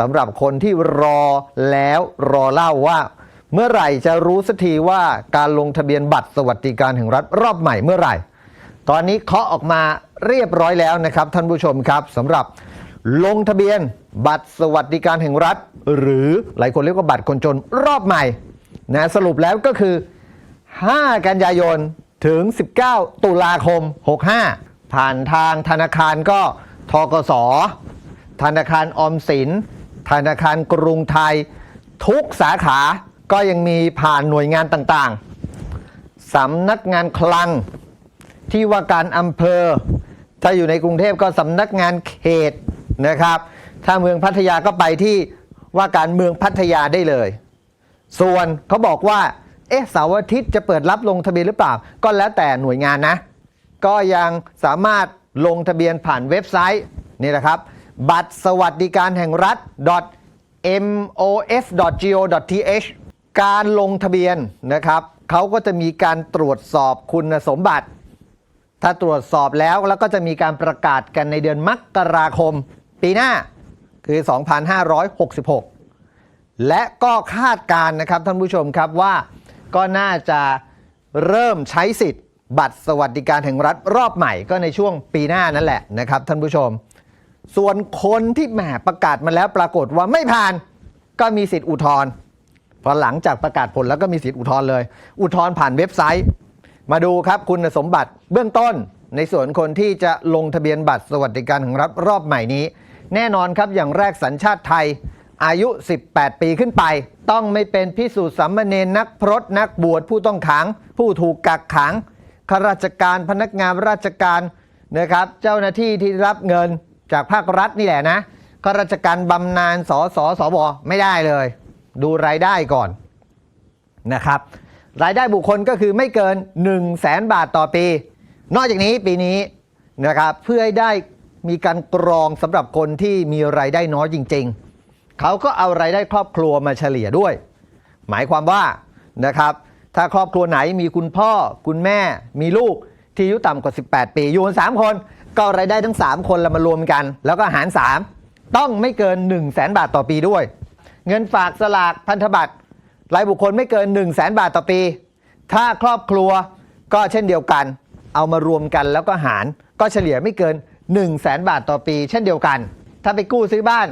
สำหรับคนที่รอแล้วรอเล่าว่า เมื่อไหร่จะรู้สักทีว่าการลงทะเบียนบัตรสวัสดิการแห่งรัฐรอบใหม่เมื่อไหร่ ตอนนี้เคาะออกมาเรียบร้อยแล้วนะครับ ท่านผู้ชมครับสำหรับลงทะเบียนบัตรสวัสดิการแห่งรัฐ หรือหลายคนเรียกว่าบัตรคนจนรอบใหม่นะสรุปแล้วก็คือ 5 กันยายนถึง 19 ตุลาคม 65 ผ่านทางธนาคารก็ทกสธนาคารออมสิน ธนาคารกรุงไทย ทุกสาขาก็ยังมีผ่านหน่วยงานต่างๆสำนักงานคลัง ที่ว่าการอำเภอ ถ้าอยู่ในกรุงเทพก็สำนักงานเขตนะครับ ถ้าเมืองพัทยาก็ไปที่ว่าการเมืองพัทยาได้เลย ส่วนเขาบอกว่าเอ๊ะเสาร์อาทิตย์จะเปิดรับลงทะเบียนหรือเปล่า ก็แล้วแต่หน่วยงานนะ ก็ยังสามารถลงทะเบียนผ่านเว็บไซต์นี่แหละครับ บัตรสวัสดิการแห่งรัฐ mof.go.th การลงทะเบียนนะครับเขาก็จะมีการตรวจสอบคุณสมบัติ ถ้าตรวจสอบแล้วแล้วก็จะมีการประกาศกันในเดือนมกราคม ปีหน้าคือ 2566 และก็คาดการณ์นะครับท่านผู้ชมครับว่าก็น่าจะเริ่มใช้สิทธิ์ บัตรสวัสดิการแห่งรัฐรอบใหม่ก็ในช่วงปีหน้านั่นแหละนะครับท่านผู้ชม ส่วนคนที่แหมประกาศมาแล้วปรากฏว่าไม่ผ่านก็มีสิทธิ์อุทธรณ์พอหลังจากประกาศผลแล้วก็มีสิทธิ์อุทธรณ์เลย อุทธรณ์ผ่านเว็บไซต์ มาดูครับคุณสมบัติเบื้องต้น ในส่วนคนที่จะลงทะเบียนบัตรสวัสดิการแห่งรัฐรอบใหม่นี้ แน่นอนครับอย่างแรกสัญชาติไทย อายุ 18 ปีขึ้นไป ต้องไม่เป็นพิสูจน์สามเณรนักพรตนักบวชผู้ต้องขัง ผู้ถูกกักขังข้าราชการพนักงานราชการนะครับ เจ้าหน้าที่ที่รับเงิน จากภาครัฐนี่แหละนะข้าราชการบำนาญสสสบไม่ได้เลย ดูรายได้ก่อนนะครับ รายได้บุคคลก็คือไม่เกิน 1 0 0 0 0แสนบาทต่อปี นอกจากนี้ปีนี้นะครับเพื่อให้ได้มีการกรองสำหรับคนที่มีรายได้น้อยจริง ๆ เขาก็เอารายได้ครอบครัวมาเฉลี่ยด้วย หมายความว่านะครับ ถ้าครอบครัวไหนมีคุณพ่อคุณแม่มีลูกที่อายุต่ำกว่า 18 ปี อยู่กันสามคน ก็รายได้ทั้ง 3 คนเรามารวมกัน แล้วก็หาร 3 ต้องไม่เกิน 1 0 0 0 0แสนบาทต่อปีด้วย เงินฝากสลากพันธบัตรรายบุคคลไม่เกิน 1 0 0 0 0แสนบาทต่อปี ถ้าครอบครัวก็เช่นเดียวกัน เอามารวมกันแล้วก็หารก็เฉลี่ยไม่เกิน 1 0 0 0 0แสนบาทต่อปี เช่นเดียวกัน ถ้าไปกู้ซื้อบ้าน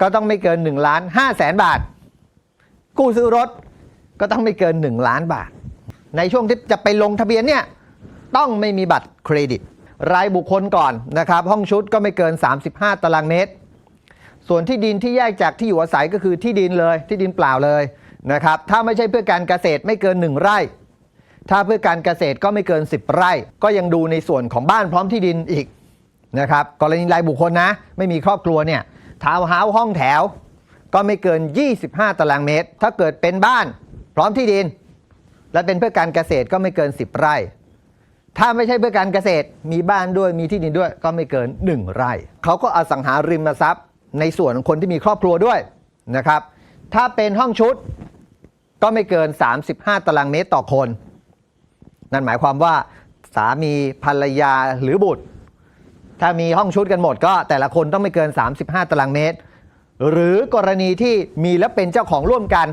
ก็ต้องไม่เกิน1ล้าน5แสนบาท กู้ซื้อรถก็ต้องไม่เกิน 1 ล้านบาท ในช่วงที่จะไปลงทะเบียนเนี่ยต้องไม่มีบัตรเครดิต รายบุคคลก่อนนะครับ ห้องชุดก็ไม่เกิน 35 ตารางเมตร ส่วนที่ดินที่แยกจากที่อยู่อาศัยก็คือที่ดินเลยที่ดินเปล่าเลยนะครับ ถ้าไม่ใช่เพื่อการเกษตรไม่เกิน 1 ไร่ ถ้าเพื่อการเกษตรก็ไม่เกิน 10 ไร่ ก็ยังดูในส่วนของบ้านพร้อมที่ดินอีกนะครับกรณีรายบุคคลนะ ไม่มีครอบครัวเนี่ยทาวน์เฮาส์ห้องแถว ก็ไม่เกิน 25 ตารางเมตร ถ้าเกิดเป็นบ้านพร้อมที่ดิน และเป็นเพื่อการเกษตรก็ไม่เกิน 10 ไร่ ถ้าไม่ใช่เพื่อการเกษตร มีบ้านด้วยมีที่ดินด้วยก็ไม่เกิน 1 ไร่เขาก็อสังหาริมทรัพย์ ในส่วนของคนที่มีครอบครัวด้วยนะครับ ถ้าเป็นห้องชุดก็ไม่เกิน 35 ตารางเมตรต่อคน นั่นหมายความว่าสามีภรรยาหรือบุตร ถ้ามีห้องชุดกันหมดก็แต่ละคนต้องไม่เกิน 35 ตารางเมตร หรือกรณีที่มีและเป็นเจ้าของร่วมกัน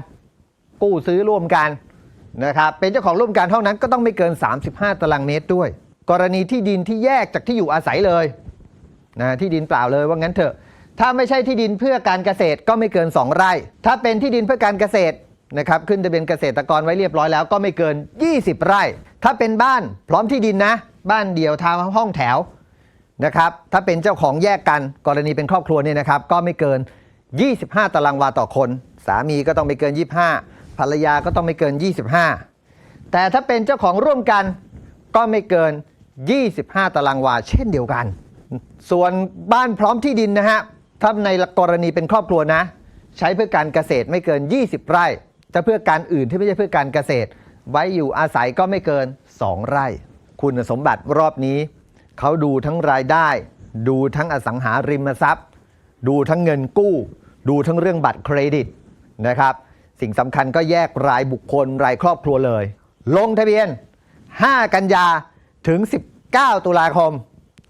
กู้ซื้อร่วมกัน นะครับเป็นเจ้าของร่วมกันเท่านั้นก็ต้องไม่เกิน 35 ตารางเมตรด้วย กรณีที่ดินที่แยกจากที่อยู่อาศัยเลยนะที่ดินเปล่าเลยว่างั้นเถอะ ถ้าไม่ใช่ที่ดินเพื่อการเกษตรก็ไม่เกิน 2 ไร่ ถ้าเป็นที่ดินเพื่อการเกษตรนะครับขึ้นทะเบียนเกษตรกรไว้เรียบร้อยแล้วก็ไม่เกิน 20 ไร่ ถ้าเป็นบ้านพร้อมที่ดินนะ บ้านเดี่ยวทาวน์ห้องแถวนะครับถ้าเป็นเจ้าของแยกกันกรณีเป็นครอบครัวเนี่ยนะครับก็ไม่เกิน 25 ตารางวาต่อคน สามีก็ต้องไม่เกิน 25 ภรรยาก็ต้องไม่เกิน 25 แต่ถ้าเป็นเจ้าของร่วมกันก็ไม่เกิน 25 ตารางวาเช่นเดียวกัน ส่วนบ้านพร้อมที่ดินนะฮะ ถ้าในกรณีเป็นครอบครัวนะ ใช้เพื่อการเกษตรไม่เกิน 20 ไร่ถ้าเพื่อการอื่นที่ไม่ใช่เพื่อการเกษตร ไว้อยู่อาศัยก็ไม่เกิน 2 ไร่ คุณสมบัติรอบนี้ เขาดูทั้งรายได้ ดูทั้งอสังหาริมทรัพย์ ดูทั้งเงินกู้ ดูทั้งเรื่องบัตรเครดิตนะครับ สิ่งสำคัญก็แยกรายบุคคลรายครอบครัวเลย ลงทะเบียน 5 กันยาถึง 19 ตุลาคม